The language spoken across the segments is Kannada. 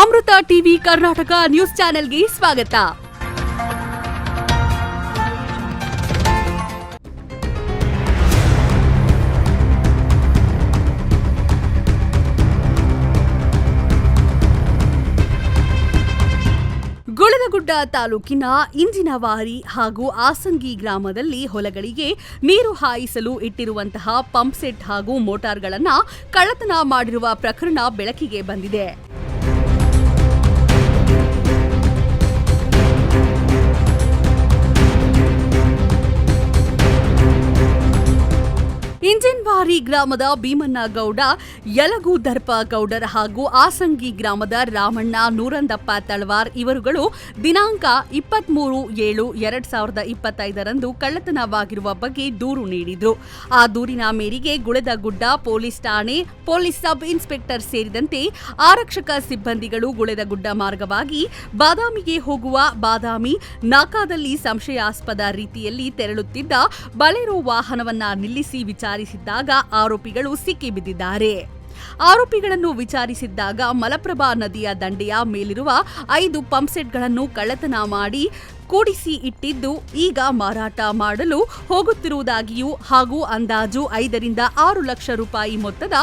ಅಮೃತ ಟಿವಿ ಕರ್ನಾಟಕ ನ್ಯೂಸ್ ಚಾನೆಲ್ಗೆ ಸ್ವಾಗತ. ಗುಳದಗುಡ್ಡ ತಾಲೂಕಿನ ಇಂಜಿನವಾರಿ ಹಾಗೂ ಆಸಂಗಿ ಗ್ರಾಮದಲ್ಲಿ ಹೊಲಗಳಿಗೆ ನೀರು ಹಾಯಿಸಲು ಇಟ್ಟಿರುವಂತಹ ಪಂಪ್ಸೆಟ್ ಹಾಗೂ ಮೋಟಾರ್ಗಳನ್ನು ಕಳ್ಳತನ ಮಾಡಿರುವ ಪ್ರಕರಣ ಬೆಳಕಿಗೆ ಬಂದಿದೆ. ಇಂಜಿನ್ವಾರಿ ಗ್ರಾಮದ ಭೀಮಣ್ಣ ಗೌಡ ಯಲಗು ದರ್ಪ ಗೌಡರ್ ಹಾಗೂ ಆಸಂಗಿ ಗ್ರಾಮದ ರಾಮಣ್ಣ, ನೂರಂದಪ್ಪ ತಳವಾರ್ ಇವರುಗಳು ದಿನಾಂಕ ಇಪ್ಪತ್ಮೂರು ಏಳು ಎರಡ್ ಸಾವಿರದ ಇಪ್ಪತ್ತೈದರಂದು ಕಳ್ಳತನವಾಗಿರುವ ಬಗ್ಗೆ ದೂರು ನೀಡಿದ್ರು. ಆ ದೂರಿನ ಮೇರೆಗೆ ಗುಳೆದಗುಡ್ಡ ಪೊಲೀಸ್ ಠಾಣೆ, ಪೊಲೀಸ್ ಸಬ್ ಇನ್ಸ್ಪೆಕ್ಟರ್ ಸೇರಿದಂತೆ ಆರಕ್ಷಕ ಸಿಬ್ಬಂದಿಗಳು ಗುಳೆದ ಗುಡ್ಡ ಮಾರ್ಗವಾಗಿ ಬಾದಾಮಿಗೆ ಹೋಗುವ ಬಾದಾಮಿ ನಾಕಾದಲ್ಲಿ ಸಂಶಯಾಸ್ಪದ ರೀತಿಯಲ್ಲಿ ತೆರಳುತ್ತಿದ್ದ ಬಲೆರೋ ವಾಹನವನ್ನ ನಿಲ್ಲಿಸಿ ವಿಚಾರಿಸಿದ್ದಾಗ ಆರೋಪಿಗಳು ಸಿಕ್ಕಿಬಿದ್ದಿದ್ದಾರೆ ಆರೋಪಿಗಳನ್ನು ವಿಚಾರಿಸಿದ್ದಾಗ ಮಲಪ್ರಭಾ ನದಿಯ ದಂಡೆಯ ಮೇಲಿರುವ ಐದು ಪಂಪ್ಸೆಟ್ಗಳನ್ನು ಕಳ್ಳತನ ಮಾಡಿ ಕೂಡಿಸಿ ಇಟ್ಟಿದ್ದು ಈಗ ಮಾರಾಟ ಮಾಡಲು ಹೋಗುತ್ತಿರುವುದಾಗಿಯೂ ಹಾಗೂ ಅಂದಾಜು ಐದರಿಂದ ಆರು ಲಕ್ಷ ರೂಪಾಯಿ ಮೊತ್ತದ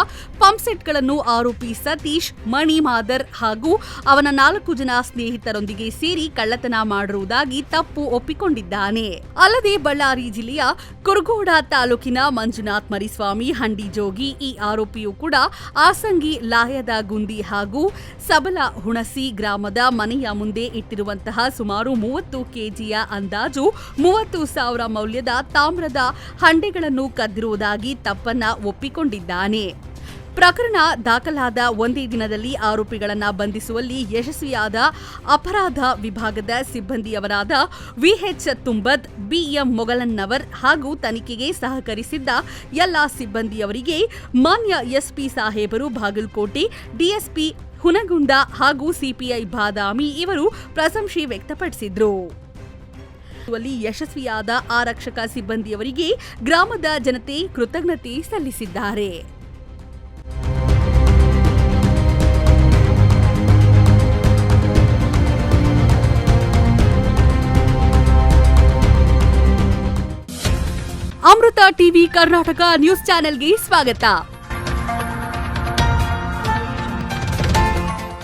ಪಂಪ್ಸೆಟ್ಗಳನ್ನು ಆರೋಪಿ ಸತೀಶ್, ಮಣಿ ಮಾದರ್ ಹಾಗೂ ಅವನ ನಾಲ್ಕು ಜನ ಸ್ನೇಹಿತರೊಂದಿಗೆ ಸೇರಿ ಕಳ್ಳತನ ಮಾಡಿರುವುದಾಗಿ ತಪ್ಪು ಒಪ್ಪಿಕೊಂಡಿದ್ದಾನೆ. ಅಲ್ಲದೆ ಬಳ್ಳಾರಿ ಜಿಲ್ಲೆಯ ಕುರುಗೋಡ ತಾಲೂಕಿನ ಮಂಜುನಾಥ್ ಮರಿಸ್ವಾಮಿ ಹಂಡಿಜೋಗಿ ಈ ಆರೋಪಿಯು ಕೂಡ ಆಸಂಗಿ, ಲಾಯದ ಗುಂದಿ ಹಾಗೂ ಸಬಲ ಹುಣಸಿ ಗ್ರಾಮದ ಮನೆಯ ಮುಂದೆ ಇಟ್ಟಿರುವಂತಹ ಸುಮಾರು ಮೂವತ್ತು ಕೆಜಿಯ ಅಂದಾಜು ಮೂವತ್ತು ಸಾವಿರ ಮೌಲ್ಯದ ತಾಮ್ರದ ಹಂಡೆಗಳನ್ನು ಕದ್ದಿರುವುದಾಗಿ ತಪ್ಪನ್ನ ಒಪ್ಪಿಕೊಂಡಿದ್ದಾನೆ. ಪ್ರಕರಣ ದಾಖಲಾದ ಒಂದೇ ದಿನದಲ್ಲಿ ಆರೋಪಿಗಳನ್ನು ಬಂಧಿಸುವಲ್ಲಿ ಯಶಸ್ವಿಯಾದ ಅಪರಾಧ ವಿಭಾಗದ ಸಿಬ್ಬಂದಿಯವರಾದ ವಿಎಚ್ ತುಂಬದ್, ಬಿಎಂ ಮೊಗಲನ್ನವರ್ ಹಾಗೂ ತನಿಖೆಗೆ ಸಹಕರಿಸಿದ್ದ ಎಲ್ಲ ಸಿಬ್ಬಂದಿಯವರಿಗೆ ಮಾನ್ಯ ಎಸ್ಪಿ ಸಾಹೇಬರು ಬಾಗಲಕೋಟೆ, ಡಿಎಸ್ಪಿ ಹುನಗುಂದ ಹಾಗೂ ಸಿಪಿಐ ಬಾದಾಮಿ ಇವರು ಪ್ರಶಂಸೆ ವ್ಯಕ್ತಪಡಿಸಿದ್ರು. ಯಶಸ್ವಿಯಾದ ಆರಕ್ಷಕ ಸಿಬ್ಬಂದಿಯವರಿಗೆ ಗ್ರಾಮದ ಜನತೆ ಕೃತಜ್ಞತೆ ಸಲ್ಲಿಸಿದ್ದಾರೆ. ಅಮೃತ ಟಿವಿ ಕರ್ನಾಟಕ ನ್ಯೂಸ್ ಚಾನೆಲ್ಗೆ ಸ್ವಾಗತ.